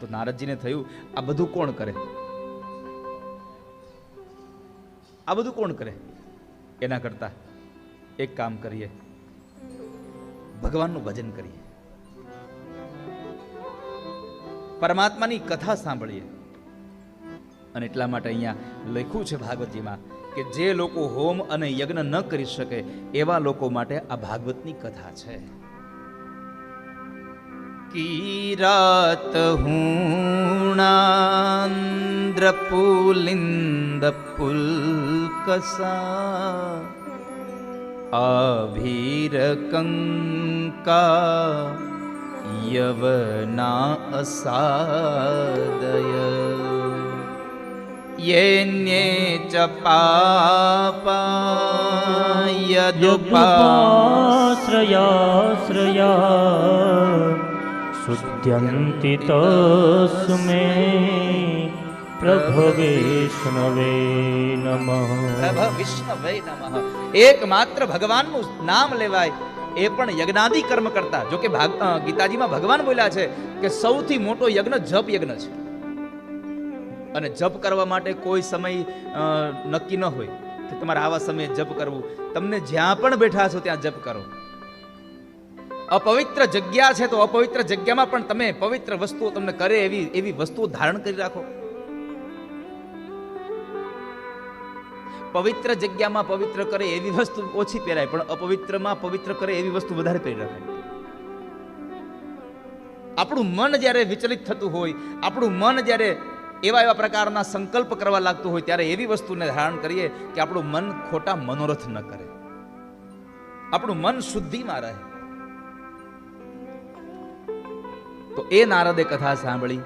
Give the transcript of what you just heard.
તો નારદજીને થયું, આ બધું કોણ કરે? આ બધું કોણ કરે? એના કરતા એક કામ કરીએ. ભગવાનનું ભજન કરીએ. પરમાત્માની કથા સાંભળીએ. અને એટલા માટે અહીંયા લખ્યું છે ભાગવતજીમાં કે જે લોકો હોમ અને યજ્ઞ ન કરી શકે, એવા લોકો માટે આ ભાગવતની કથા છે. किरातहूणान्द्रपुलिन्दपुल्कसा आभीरकङ्का यवना असादय। येन्ये च पापा यदुपाश्रयाश्रया શુદ્ધ્યંતિ તસ્મે પ્રભવે વિષ્ણવે નમઃ પ્રભ વિષ્ણવે એકમાત્ર ભગવાનનું નામ લેવાય એ પણ યજ્ઞાદિ કર્મ કરતા. જોકે ગીતાજીમાં ભગવાન બોલ્યા છે કે સૌથી મોટો યજ્ઞ જપ યજ્ઞ છે. અને જપ કરવા માટે કોઈ સમય નક્કી ન હોય કે તમારે આવા સમયે જપ કરવું. તમને જ્યાં પણ બેઠા છો ત્યાં જપ કરો. અપવિત્ર જગ્યા છે તો અપવિત્ર જગ્યામાં પણ તમે પવિત્ર વસ્તુઓ તમને કરે એવી એવી વસ્તુઓ ધારણ કરી રાખો. પવિત્ર જગ્યામાં પવિત્ર કરે એવી વસ્તુ ઓછી પહેરાય, પણ અપવિત્રમાં પવિત્ર કરે એવી વસ્તુ વધારે પહેરી રખાય આપણું મન જ્યારે વિચલિત થતું હોય, આપણું મન જ્યારે એવા એવા પ્રકારના સંકલ્પ કરવા લાગતું હોય, ત્યારે એવી વસ્તુને ધારણ કરીએ કે આપણું મન ખોટા મનોરથ ન કરે. આપણું મન શુદ્ધિમાં રહે. તો એ નારદે કથા સાંભળી.